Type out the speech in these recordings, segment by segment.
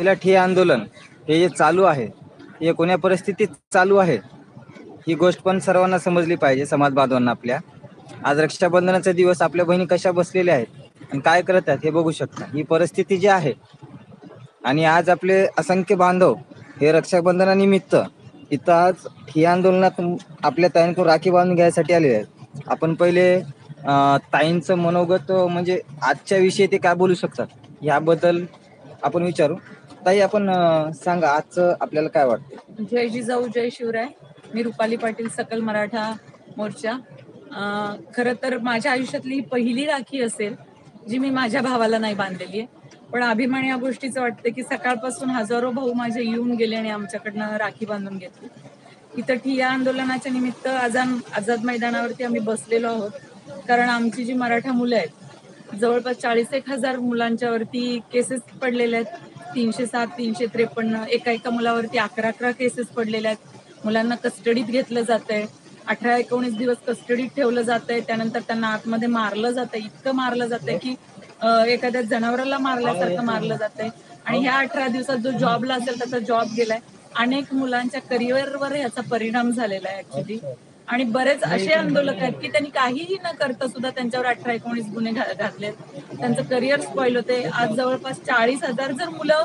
पहिला ठिय्या आंदोलन हे जे चालू आहे हे कोण्या परिस्थितीत चालू आहे ही गोष्ट पण सर्वांना समजली पाहिजे समाज बांधवांना आपल्या. आज रक्षाबंधनाचा दिवस आपल्या बहिणी कशा बसलेल्या आहेत आणि काय करत आहेत हे बघू शकता. ही परिस्थिती जी आहे आणि आज आपले असंख्य बांधव हे रक्षाबंधनानिमित्त इथं आज ही आंदोलनात आपल्या ताईंकडून राखी बांधून घ्यायसाठी आलेले आहेत. आपण पहिले ताईंचं मनोगत म्हणजे आजच्या विषयी ते काय बोलू शकतात याबद्दल आपण विचारू. ताई आपण सांगा आजचं आपल्याला काय वाटतं? जय जिजाऊ जय शिवराय. मी रुपाली पाटील सकल मराठा मोर्चा. खर खरं तर माझ्या आयुष्यातली पहिली राखी असेल जी मी माझ्या भावाला नाही बांधलेली आहे. पण अभिमान या गोष्टीचं वाटतं की सकाळपासून हजारो भाऊ माझे येऊन गेले आणि आमच्याकडनं राखी बांधून घेतली. इथं ठिया आंदोलनाच्या निमित्त आझाद आझाद मैदानावरती आम्ही बसलेलो आहोत. कारण आमची जी मराठा मुलं आहेत जवळपास चाळीस एक हजार मुलांच्यावरती केसेस पडलेले आहेत. तीनशे सात तीनशे त्रेपन्न एका एका मुलावरती अकरा अकरा केसेस पडलेल्या आहेत. मुलांना कस्टडीत घेतलं जात आहे अठरा एकोणीस दिवस कस्टडीत ठेवलं जात आहे त्यानंतर त्यांना आतमध्ये मारलं जात आहे इतकं मारलं जात आहे की एखाद्या जनावराला मारल्यासारखं मारलं जात आहे आणि ह्या अठरा दिवसात जो जॉबला असेल त्याचा जॉब गेलाय. अनेक मुलांच्या करिअरवर याचा परिणाम झालेला आहे ऍक्च्युली आणि बरेच असे आंदोलक आहेत की त्यांनी काहीही न करता सुद्धा त्यांच्यावर अठरा एकोणीस गुन्हे घातलेत. त्यांचं करिअर स्पॉइल होते. आज जवळपास चाळीस हजार जर मुलं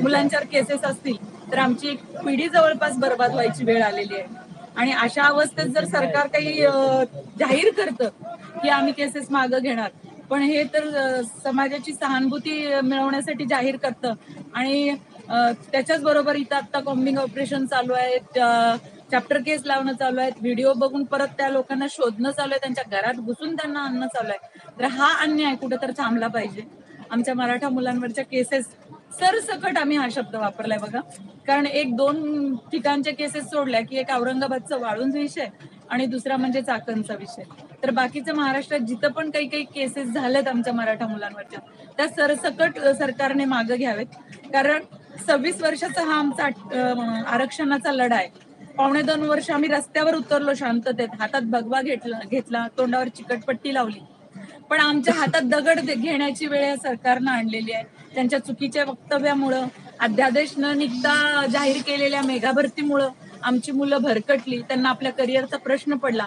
मुलांच्यावर केसेस असतील तर आमची एक पिढी जवळपास बर्बाद व्हायची वेळ आलेली आहे. आणि अशा अवस्थेत जर सरकार काही जाहीर करतं की आम्ही केसेस मागं घेणार पण हे तर समाजाची सहानुभूती मिळवण्यासाठी जाहीर करतं. आणि त्याच्याच बरोबर इथं आता कॉम्बिंग ऑपरेशन चालू आहे चॅप्टर केस लावणं चालू आहेत. व्हिडिओ बघून परत त्या लोकांना शोधणं चालू आहे. त्यांच्या घरात घुसून त्यांना आणणं चालू आहे. तर हा अन्याय कुठं तर थांबला पाहिजे. आमच्या मराठा मुलांवरच्या केसेस सरसकट आम्ही हा शब्द वापरलाय बघा. कारण एक दोन ठिकाणच्या केसेस सोडल्या की एक औरंगाबादचा वाळूंचा विषय आणि दुसरा म्हणजे चाकणचा विषय. तर बाकीच्या महाराष्ट्रात जिथं पण काही काही केसेस झाल्यात आमच्या मराठा मुलांवरच्या त्या सरसकट सरकारने मागं घ्यावेत. कारण सव्वीस वर्षाचा हा आमचा आरक्षणाचा लढा आहे पावणे दोन वर्ष आम्ही रस्त्यावर उतरलो शांततेत. हातात भगवा घेतला घेतला तोंडावर चिकटपट्टी लावली. पण आमच्या हातात दगड घेण्याची वेळ या सरकारनं आणलेली आहे. त्यांच्या चुकीच्या वक्तव्यामुळं अध्यादेश न निघता जाहीर केलेल्या मेघाभरतीमुळं आमची मुलं भरकटली. त्यांना आपल्या करिअरचा प्रश्न पडला.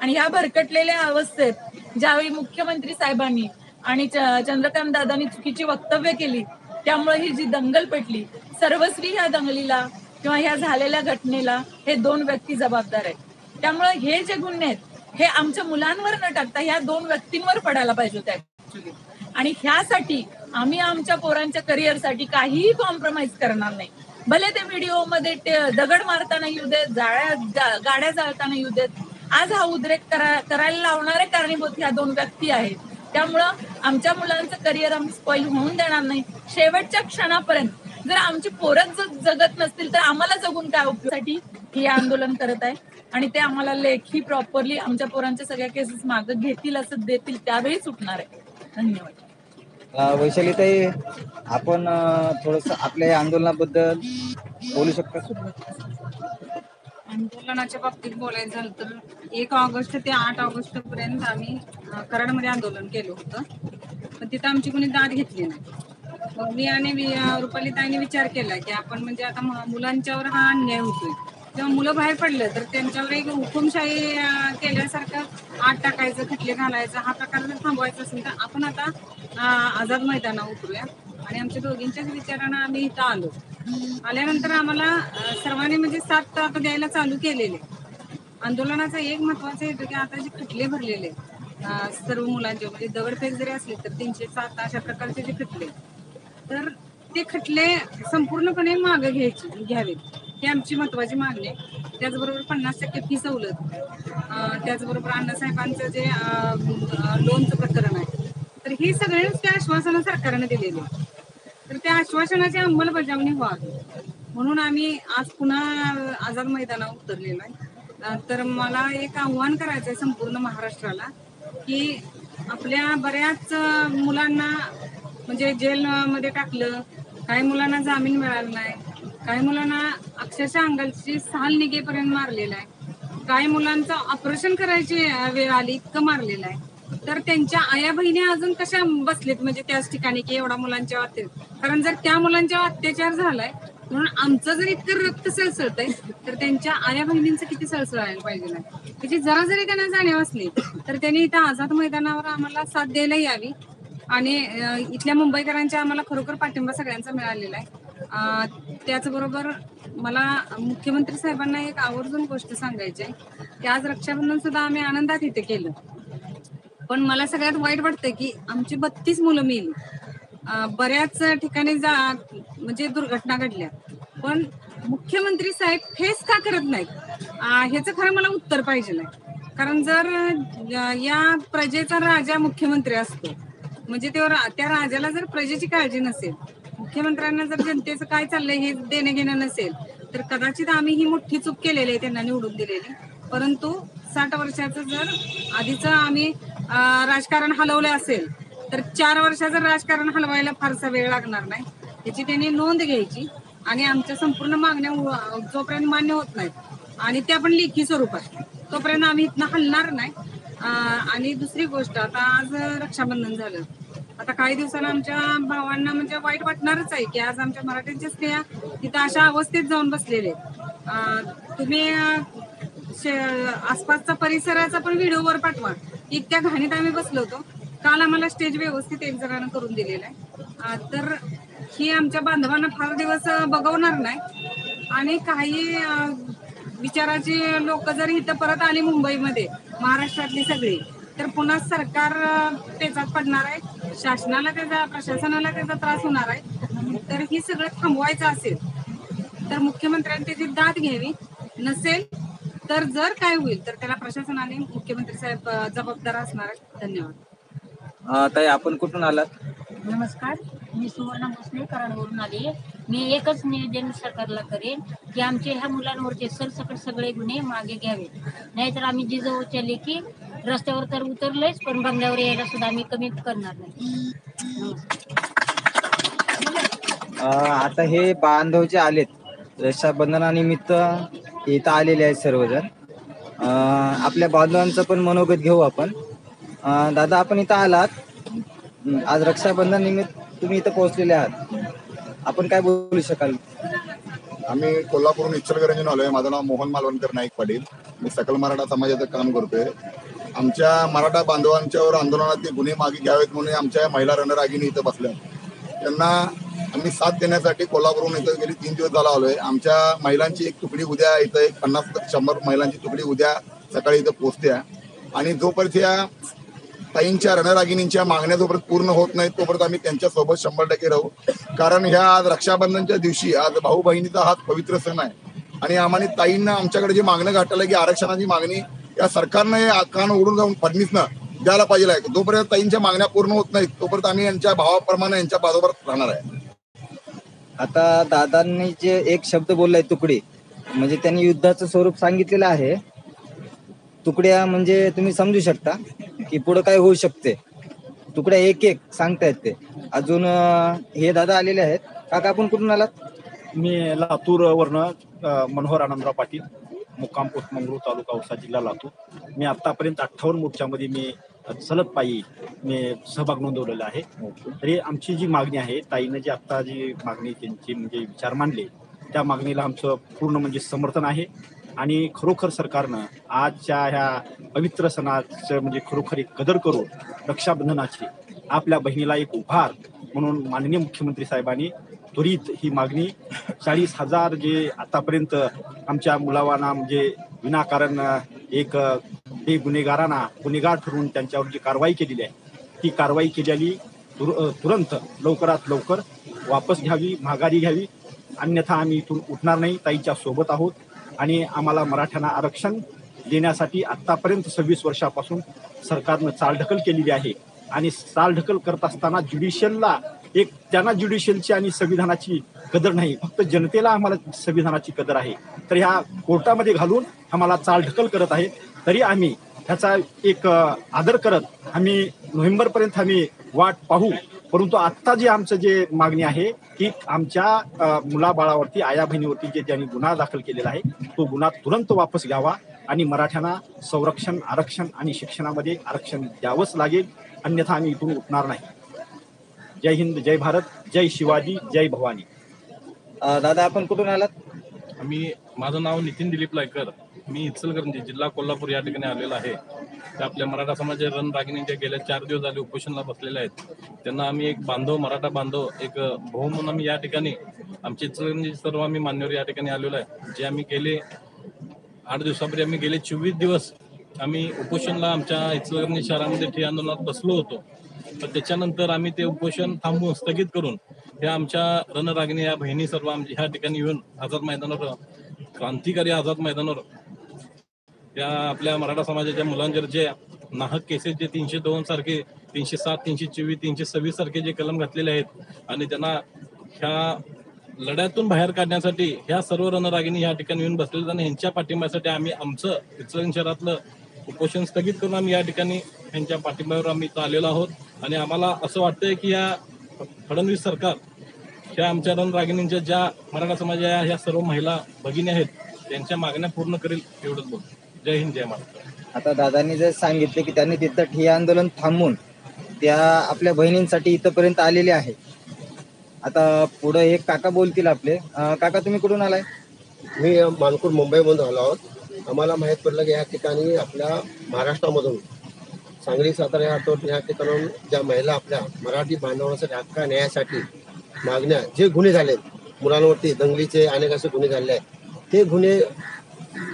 आणि ह्या भरकटलेल्या अवस्थेत ज्यावेळी मुख्यमंत्री साहेबांनी आणि चंद्रकांत दादांनी चुकीची वक्तव्य केली त्यामुळे ही जी दंगल पेटली सर्वस्वी ह्या दंगलीला किंवा ह्या झालेल्या घटनेला हे दोन व्यक्ती जबाबदार आहेत. त्यामुळे हे जे गुन्हे आहेत हे आमच्या मुलांवर न टाकता ह्या दोन व्यक्तींवर पडायला पाहिजे होते ऍक्च्युली आणि ह्यासाठी आम्ही आमच्या पोरांच्या करिअरसाठी काहीही कॉम्प्रोमाइज करणार नाही. भले ते व्हिडिओमध्ये दगड मारताना येऊ देत जाळ्या गाड्या जाळताना येऊ देत आज हा उद्रेक करा- करायला लावणारे कारणीभूत ह्या दोन व्यक्ती आहेत. त्यामुळं आमच्या मुलांचं करिअर आम्ही स्पॉइल होऊन देणार नाही. शेवटच्या क्षणापर्यंत जर आमची पोरच जगत नसतील तर आम्हाला जगून काय उपयोगासाठी हे आंदोलन करत आहे. आणि ते आम्हाला लेखी प्रॉपरली आमच्या पोरांच्या सगळ्या केसेस मागं घेतील असं देतील त्यावेळी सुटणार आहे. धन्यवाद. वैशालीताई आपण थोडस आपल्या या आंदोलनाबद्दल बोलू शकता? आंदोलनाच्या बाबतीत बोलायचं झालं तर एक ऑगस्ट ते आठ ऑगस्ट पर्यंत आम्ही कराडमध्ये आंदोलन केलं होतं. पण तिथं आमची कोणी दाद घेतली नाही. मी आणि वि- विचार केला की आपण म्हणजे आता मुलांच्यावर हा अन्याय होतोय. किंवा मुलं बाहेर पडलं तर त्यांच्यावर एक हुकुमशाही केल्यासारखं आत टाकायचं खटले घालायचं हा प्रकार जर थांबवायचा असेल तर आपण आता आझाद मैदानावर उतरूया. आणि आमच्या दोघींच्याच विचारानं आम्ही इथं आलो. आल्यानंतर आम्हाला सर्वांनी म्हणजे सात आता द्यायला चालू केलेले. आंदोलनाचा एक महत्त्वाचा येतो की आता जे खटले भरलेले सर्व मुलांचे म्हणजे दगडफेक जरी असले तर तीनशे सात अशा प्रकारचे जे खटले तर ते खटले संपूर्णपणे मागे घ्यायचे घ्यावेत. ही आमची महत्वाची मागणी आहे. त्याचबरोबर पन्नास टक्के फी सवलत. त्याचबरोबर अण्णासाहेबांचं जे लोनचं प्रकरण आहे. तर ही सगळे त्या आश्वासनं सरकारने दिलेली आहे तर त्या आश्वासनाची अंमलबजावणी व्हावी. म्हणून आम्ही आज पुन्हा आझाद मैदानावर उतरलेलो आहे. तर मला एक आव्हान करायचं आहे संपूर्ण महाराष्ट्राला की आपल्या बऱ्याच मुलांना म्हणजे जेलमध्ये टाकलं काही मुलांना जामीन मिळाला नाही काही मुलांना अक्षरशः अंगाची साल निघेपर्यंत मारलेला आहे. काही मुलांचं ऑपरेशन करायची वेळ आली इतकं मारलेलं आहे. तर त्यांच्या आया बहिणी अजून कशा बसलेत म्हणजे त्याच ठिकाणी की एवढा मुलांच्या अत्याचार कारण जर त्या मुलांच्या अत्याचार झालाय म्हणून आमचं जर इतकं रक्त सळसळतंय तर त्यांच्या आया बहिणींचं किती सळसळायला पाहिजे त्याची म्हणजे जरा जरी त्यांना जाणीव असली तर त्यांनी इथं आझाद मैदानावर आम्हाला साथ द्यायला यावी. आणि इथल्या मुंबईकरांच्या आम्हाला खरोखर पाठिंबा सगळ्यांचा मिळालेला आहे. त्याचबरोबर मला मुख्यमंत्री साहेबांना एक आवर्जून गोष्ट सांगायची आहे. की आज रक्षाबंधन सुद्धा आम्ही आनंदात इथे केलं. पण मला सगळ्यात वाईट वाटतंय की आमची बत्तीस मुलं मिळली बऱ्याच ठिकाणी जा म्हणजे दुर्घटना घडल्या. पण मुख्यमंत्री साहेब फेस का करत नाहीत? ह्याचं खरं मला उत्तर पाहिजे नाही कारण जर या प्रजेचा राजा मुख्यमंत्री असतो म्हणजे ते रा- त्या राजाला जर प्रजेची काळजी नसेल मुख्यमंत्र्यांना जर जनतेचं काय चाललंय हे देणं घेणं नसेल तर कदाचित आम्ही ही मोठी चूक केलेली आहे त्यांना निवडून दिलेली. परंतु साठ वर्षाचं जर आधीच आम्ही राजकारण हलवलं असेल तर चार वर्षाचं राजकारण हलवायला फारसा वेळ लागणार नाही. याची त्यांनी नोंद घ्यायची आणि आमच्या संपूर्ण मागण्या जोपर्यंत मान्य होत नाहीत आणि त्या पण लेखी स्वरूपात तोपर्यंत आम्ही इथनं हलणार नाही. आणि दुसरी गोष्ट आता आज रक्षाबंधन झालं. आता काही दिवसाला आमच्या भावांना म्हणजे वाईट वाटणारच आहे की आज आमच्या मराठ्यांच्या स्त्रिया तिथं अशा अवस्थेत जाऊन बसलेले आहेत. तुम्ही शे- आसपासचा परिसराचा पण व्हिडिओवर पाठवा. इतक्या घाणीत आम्ही बसलो होतो. काल आम्हाला स्टेज व्यवस्थित एक जणांना करून दिलेला आहे. तर ही आमच्या बांधवांना फार दिवस बघवणार नाही. आणि काही विचाराची लोक जर इथं परत आली मुंबईमध्ये महाराष्ट्रातली सगळी तर पुन्हा सरकार पेचात पडणार आहे. शासनाला त्याचा प्रशासनाला त्याचा त्रास होणार आहे. तर ही सगळं थांबवायचं असेल तर मुख्यमंत्र्यांनी त्याची दाद घ्यावी. नसेल तर जर काय होईल तर त्याला प्रशासनाने मुख्यमंत्री साहेब जबाबदार असणार आहेत. धन्यवाद. ताई आपण कुठून आलात? नमस्कार. मी सुवर्णा भोसले कराडवरून आली. मी एकच निवेदन सरकारला करेन की आमचे ह्या मुलांवरचे सरसकट सगळे गुन्हे मागे घ्यावे नाहीतर आम्ही जिजाऊच्या लेखी रस्त्यावर तर उतरलेच पण बंगल्यावर यायला सुद्धा आम्ही कमी करणार नाही. अं, आता हे बांधव जे आलेत रक्षाबंधनानिमित्त इथं आलेले आहेत सर्वजण. अं, आपल्या बांधवांचं पण मनोगत घेऊ आपण. अं, दादा आपण इथं आलात. हं, आज रक्षाबंधन निमित्त तुम्ही इथं पोहोचलेले आहात. आपण काय बोलू शकाल? आम्ही कोल्हापूरहून इचलकरंजीन आलोय. माझं नाव मोहन मालवणकर नाईक पाटील. मी सकल मराठा समाजाचं काम करतोय. आमच्या मराठा बांधवांच्यावर आंदोलनातले गुन्हे मागे घ्यावेत म्हणून आमच्या महिला रणरागिनी इथं बसल्या. त्यांना आम्ही साथ देण्यासाठी कोल्हापूरहून इथं गेली तीन दिवस झाला आलोय. आमच्या महिलांची एक तुकडी उद्या इथं एक पन्नास शंभर महिलांची तुकडी उद्या सकाळी इथं पोहोचते आणि जोपर्यंत या ताईंच्या रणरागिणींच्या मागण्या जोपर्यंत पूर्ण होत नाहीत तोपर्यंत आम्ही त्यांच्यासोबत शंभर टक्के राहू. कारण ह्या आज रक्षाबंधनच्या दिवशी आज भाऊ बहिणीचा हाच पवित्र सण आहे. आणि आम्हाला ताईंना आमच्याकडे जे मागणं घातलं की आरक्षणाची मागणी या सरकारनं हे कान उघडून जाऊन फडणीसनं द्यायला पाहिजे आहे. जोपर्यंत ताईंच्या मागण्या पूर्ण होत नाहीत तोपर्यंत आम्ही यांच्या भावाप्रमाणे यांच्या बाजूवर राहणार आहे. आता दादांनी जे एक शब्द बोललाय तुकडी म्हणजे त्यांनी युद्धाचं स्वरूप सांगितलेलं आहे. तुकड्या म्हणजे तुम्ही समजू शकता की पुढे काय होऊ शकते. तुकड्या एक एक सांगतायत ते. अजून हे दादा आलेले आहेत. काका आपण कुठून आलात? मी लातूर वरनं मनोहर आनंदराव पाटील मुक्काम पोस्ट मंगळूर तालुका औसा जिल्हा लातूर. मी आतापर्यंत अठ्ठावन्न मोर्चामध्ये मी सलग पायी मी सहभाग नोंदवलेला आहे. तरी आमची जी मागणी आहे ताईनं जी आत्ता जी मागणी त्यांची म्हणजे विचार मांडले त्या मागणीला आमचं पूर्ण म्हणजे समर्थन आहे. आणि खरोखर सरकारनं आजच्या ह्या पवित्र सणाचं म्हणजे खरोखर एक कदर करून रक्षाबंधनाची आपल्या बहिणीला एक उभार म्हणून माननीय मुख्यमंत्री साहेबांनी त्वरित ही मागणी चाळीस हजार जे आतापर्यंत आमच्या मुलावांना म्हणजे विनाकारण एक हे गुन्हेगारांना गुन्हेगार ठरवून त्यांच्यावर जी कारवाई केलेली आहे ती कारवाई केलेली तुर- तुरंत लवकरात लवकर वापस घ्यावी माघारी घ्यावी. अन्यथा आम्ही इथून उठणार नाही ताईच्या सोबत आहोत. आणि आम्हाला मराठ्यांना आरक्षण देण्यासाठी आतापर्यंत सव्वीस वर्षापासून सरकारनं चालढकल केलेली आहे. आणि चालढकल करत असताना ज्युडिशियलला एक त्यांना ज्युडिशियलची आणि संविधानाची कदर नाही फक्त जनतेला आम्हाला संविधानाची कदर आहे. तर ह्या कोर्टामध्ये घालून आम्हाला चालढकल करत आहे तरी आम्ही ह्याचा एक आदर करत आम्ही नोव्हेंबरपर्यंत आम्ही वाट पाहू. परंतु आत्ता जे आमचं जे मागणी आहे की आमच्या मुलाबाळावरती आया बहिणीवरती जे ज्यांनी गुन्हा दाखल केलेला आहे तो गुन्हा तुरंत वापस घ्यावा आणि मराठ्यांना संरक्षण आरक्षण आणि शिक्षणामध्ये आरक्षण द्यावंच लागेल अन्यथा आम्ही इथून उठणार नाही. जय हिंद जय भारत जय शिवाजी जय भवानी. दादा आपण कुठून आलात? मी माझं नाव नितीन दिलीप लायकर. मी इचलकरंजी जिल्हा कोल्हापूर या ठिकाणी आलेलो आहे. ते आपल्या मराठा समाजाचे रणरागिणी जे गेल्या चार दिवस झाले उपोषणला बसलेले आहेत. त्यांना आम्ही एक बांधव मराठा बांधव एक भाऊ म्हणून आम्ही या ठिकाणी आमचे सर्व आम्ही मान्यवर या ठिकाणी आलेलो आहे. जे आम्ही गेले आठ दिवसापूर्वी आम्ही गेले चोवीस दिवस आम्ही उपोषणला आमच्या इचलकरंजी शहरामध्ये ठिय्या आंदोलनात बसलो होतो. तर त्याच्यानंतर आम्ही ते उपोषण थांबवून स्थगित करून या आमच्या रणरागिणी या बहिणी सर्व आमच्या ह्या ठिकाणी येऊन आझाद मैदानावर क्रांतिकारी आझाद मैदानावर त्या आपल्या मराठा समाजाच्या मुलांवर जे नाहक केसेस जे तीनशे दोन सारखे तीनशे सात तीनशे चोवीस तीनशे सव्वीस सारखे जे कलम घातलेले आहेत आणि त्यांना ह्या लढ्यातून बाहेर काढण्यासाठी ह्या सर्व रणरागिणी या ठिकाणी येऊन बसलेले आणि ह्यांच्या पाठिंब्यासाठी आम्ही आमचं इचलकरंजी शहरातलं उपोषण स्थगित करून आम्ही या ठिकाणी ह्यांच्या पाठिंब्यावर आम्ही इथं आलेलो आहोत. आणि आम्हाला असं वाटतंय की या फडणवीस सरकार ह्या आमच्या रणरागिणींच्या ज्या मराठा समाजाच्या ह्या सर्व महिला भगिनी आहेत त्यांच्या मागण्या पूर्ण करेल एवढंच बोलतो. जय हिंद जय महाराष्ट्र. आता दादांनी जर सांगितले की त्यांनी तिथं ठिय्या आंदोलन थांबवून त्या आपल्या बहिणींसाठी इथपर्यंत आलेले आहे. आता पुढे एक काका बोलतील आपले. अं, काका तुम्ही कुठून आलाय? मी मानपूर मुंबईमधून आलो आहोत. आम्हाला माहीत पडलं की या ठिकाणी आपल्या महाराष्ट्रामधून सांगली सातारा या आठवड या ठिकाणून ज्या महिला आपल्या मराठी बांधवांसाठी हक्का न्यायासाठी मागण्या जे गुन्हे झालेत मुलांवरती दंगलीचे अनेक असे गुन्हे झाले आहेत. ते गुन्हे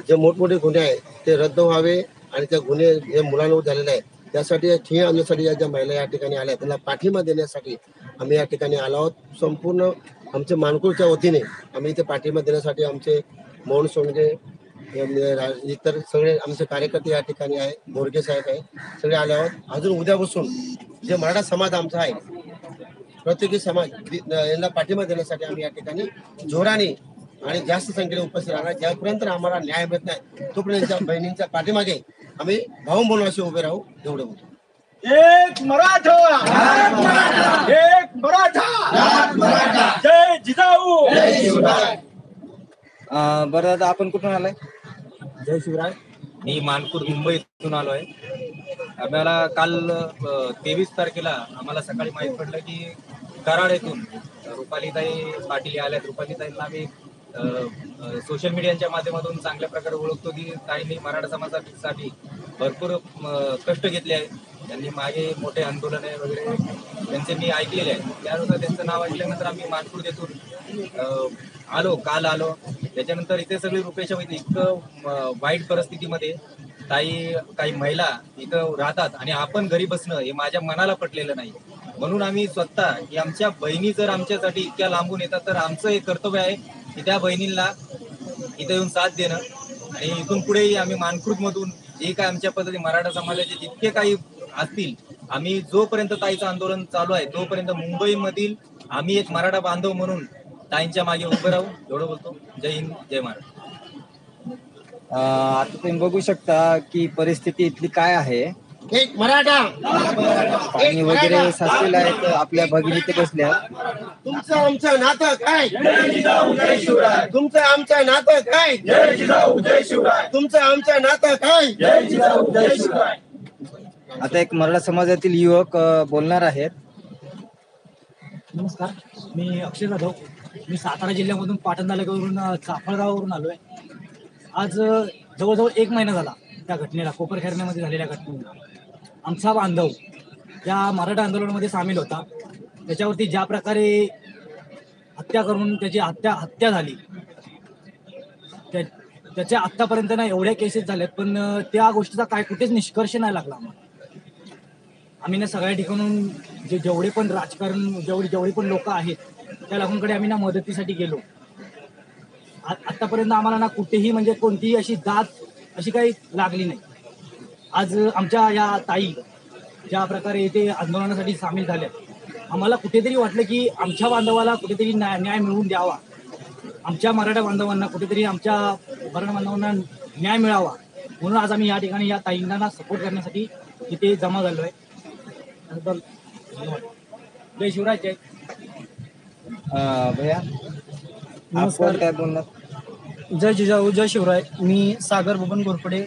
जे मोठमोठे गुन्हे आहेत ते रद्द व्हावे आणि त्या गुन्हे जे मुलांवर झालेले आहेत. त्यासाठी ठिय्या आणण्यासाठी या ज्या महिला या ठिकाणी आल्या त्यांना पाठिंबा देण्यासाठी आम्ही या ठिकाणी आलो आहोत. संपूर्ण आमच्या मानपूरच्या वतीने आम्ही इथे पाठिंबा देण्यासाठी आमचे मौन सोंगे रा- इतर सगळे आमचे कार्यकर्ते या ठिकाणी आहे मोरगे साहेब आहे सगळे आले आहोत. अजून उद्यापासून जे मराठा समाज आमचा आहे प्रत्येकी समाज यांना पाठिंबा देण्यासाठी आम्ही या ठिकाणी जोराने आणि जास्त संख्येने उपस्थित राहणार. ज्यापर्यंत आम्हाला न्याय मिळत नाही तोपर्यंत बहिणींच्या पाठीमागे आम्ही भाऊ म्हणून असे उभे राहू एवढं बोलतो. एक मराठा! एक मराठा! जय जिजाऊ! अं, बरं दादा आपण कुठून आलाय? जय शिवराय. मी मानपूर मुंबईतून आलो आहे आम्हाला काल तेवीस तारखेला आम्हाला सकाळी माहीत पडलं की कराड येथून रुपालीताई पाटील आल्यात. रुपालीताईंना आम्ही सोशल मीडियाच्या माध्यमातून चांगल्या प्रकारे ओळखतो की ताईंनी मराठा समाजासाठी भरपूर कष्ट घेतले आहेत. त्यांनी मागे मोठे आंदोलने वगैरे त्यांचे मी ऐकलेले आहे त्यानुसार त्यांचं नाव ऐकल्यानंतर आम्ही मानपूर येथून आलो काल आलो. त्याच्यानंतर इथे सगळी रुपेशा होती इतकं वाईट परिस्थितीमध्ये काही काही महिला इथं राहतात आणि आपण घरी बसणं हे माझ्या मनाला पटलेलं नाही. म्हणून आम्ही स्वतः की आमच्या बहिणी जर आमच्यासाठी इतक्या लांबून येतात तर आमचं हे कर्तव्य आहे की त्या बहिणींना इथं येऊन साथ देणं आणि इथून पुढेही आम्ही मानकृत मधून जे काय आमच्या पद्धती मराठा समाजाचे जितके काही असतील आम्ही जोपर्यंत ताईचं आंदोलन चालू आहे तोपर्यंत मुंबईमधील आम्ही एक मराठा बांधव म्हणून ताईंच्या मागे उभे राहू. एवढं बोलतो. जय हिंद जय महाराष्ट्र. आता तुम्ही बघू शकता की परिस्थिती इथली काय आहे. एक मराठा. पाणी वगैरे साचलेलं आहे तर आपल्या भगिनी ते बसल्या तुमचं आमचं नातं काय? तुमचं आमचं नातं काय? तुमचं आमचं नातं काय? आता एक मराठा समाजातील युवक बोलणार आहेत. नमस्कार. मी अक्षय जाधव. मी सातारा जिल्ह्यामधून पाटण तालुक्यावरून चाफळगाववरून आलोय. आज जवळजवळ एक महिना झाला त्या घटनेला कोपरखैरण्यामध्ये झालेल्या घटनेला. आमचा बांधव या मराठा आंदोलनामध्ये सामील होता त्याच्यावरती ज्या प्रकारे हत्या करून त्याची हत्या हत्या झाली त्या त्याच्या आत्तापर्यंत ना एवढ्या केसेस झाल्यात पण त्या गोष्टीचा काय कुठेच निष्कर्ष नाही लागला आम्हाला. आम्ही ना सगळ्या ठिकाणून जे जेवढे पण राजकारण जेवढे जेवढे पण लोक आहेत त्या लोकांकडे आम्ही ना मदतीसाठी गेलो. आतापर्यंत आम्हाला ना कुठेही म्हणजे कोणतीही अशी दात अशी काही लागली नाही. आज आमच्या या ताई ज्या प्रकारे इथे आंदोलनासाठी सामील झाल्या आम्हाला कुठेतरी वाटलं की आमच्या बांधवाला कुठेतरी न्याय न्याय मिळवून द्यावा. आमच्या मराठा बांधवांना कुठेतरी आमच्या मराठा बांधवांना न्याय मिळावा. म्हणून आज आम्ही या ठिकाणी या ताईंना सपोर्ट करण्यासाठी इथे जमा झालो आहे. जय शिवराज जय. भैया नमस्कार. काय बोलणार? जय जिजाऊ जय शिवराय. मी सागर बबन घोरपडे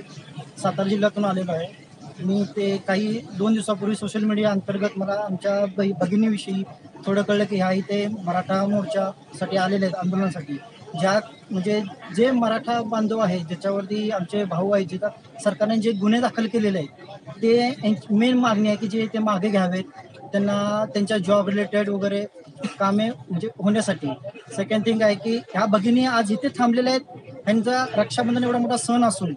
सातारा जिल्ह्यातून आलेलो आहे. मी ते काही दोन दिवसापूर्वी सोशल मीडिया अंतर्गत मला आमच्या बै भगिनीविषयी थोडं कळलं की ह्या इथे मराठा मोर्चासाठी आलेले आहेत आंदोलनासाठी. ज्या म्हणजे जे मराठा बांधव आहेत ज्याच्यावरती आमचे भाऊ आहेत जे सरकारने जे गुन्हे दाखल केलेले आहेत ते मेन मागणी आहे की जे ते मागे घ्यावेत. त्यांना त्यांच्या जॉब रिलेटेड वगैरे कामे म्हणजे होण्यासाठी. सेकंड थिंग आहे की ह्या भगिनी आज इथे थांबलेल्या आहेत. ह्यांचा रक्षाबंधन एवढा मोठा सण असून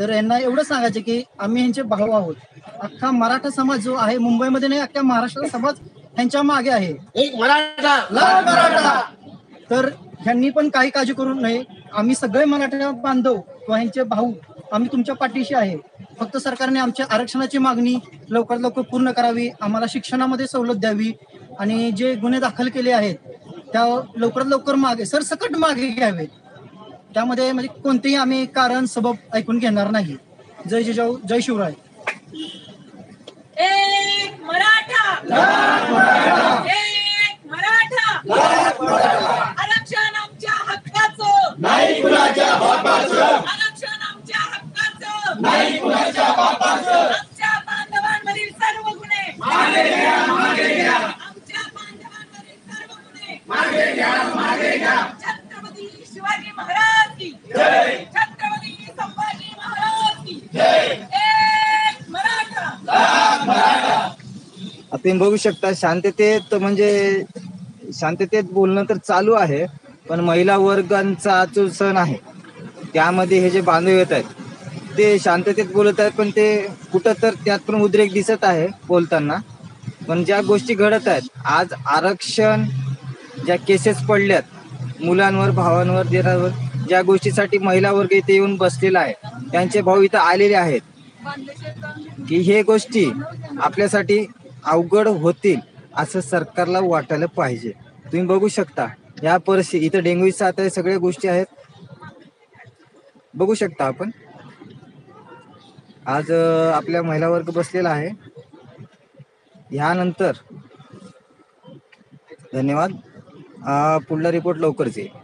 तर यांना एवढं सांगायचं की आम्ही ह्यांचे भाऊ आहोत. अख्खा मराठा समाज जो आहे मुंबईमध्ये नाही अख्ख्या महाराष्ट्र समाज ह्यांच्या मागे आहे. एक मराठा लाल मराठा. तर ह्यांनी पण काही काळजी करू नये. आम्ही सगळे मराठा बांधव किंवा ह्यांचे भाऊ आम्ही तुमच्या पाठीशी आहे. फक्त सरकारने आमच्या आरक्षणाची मागणी लवकरात लवकर पूर्ण करावी आम्हाला शिक्षणामध्ये सवलत द्यावी आणि जे गुन्हे दाखल केले आहेत त्या लवकरात लवकर मागे सरसकट मागे घ्यावेत. त्यामध्ये म्हणजे कोणतेही आम्ही कारण सबब ऐकून घेणार नाही. जय जिजाऊ जय शिवराय. एक मराठा. एक मराठा. आरक्षण आमच्या हक्काचं. आरक्षण आमच्या हक्काचं. आमच्या बांधवांवरील तुम्ही बघू शकता शांततेत म्हणजे शांततेत बोलणं तर चालू आहे पण महिला वर्गांचा जो सण आहे त्यामध्ये हे जे बांधव येत आहेत ते शांततेत बोलत आहेत पण ते कुठं तर त्यात पण उद्रेक दिसत आहे बोलताना. पण ज्या गोष्टी घडत आहेत आज आरक्षण ज्या केसेस पडल्यात मुलांवर भावांवर देरावर ज्या गोष्टीसाठी महिला वर्ग इथे येऊन बसलेला आहे त्यांचे भाऊ इथं आलेले आहेत. की हे गोष्टी आपल्यासाठी अवघड होतील असं सरकारला वाटायला पाहिजे. तुम्ही बघू शकता या परिस्थिती इथं डेंग्यू साथ आहे सगळ्या गोष्टी आहेत. बघू शकता आपण. आज आपल्या महिला वर्ग बसलेला आहे. ह्यानंतर धन्यवाद. पुढला रिपोर्ट लवकरच येईल.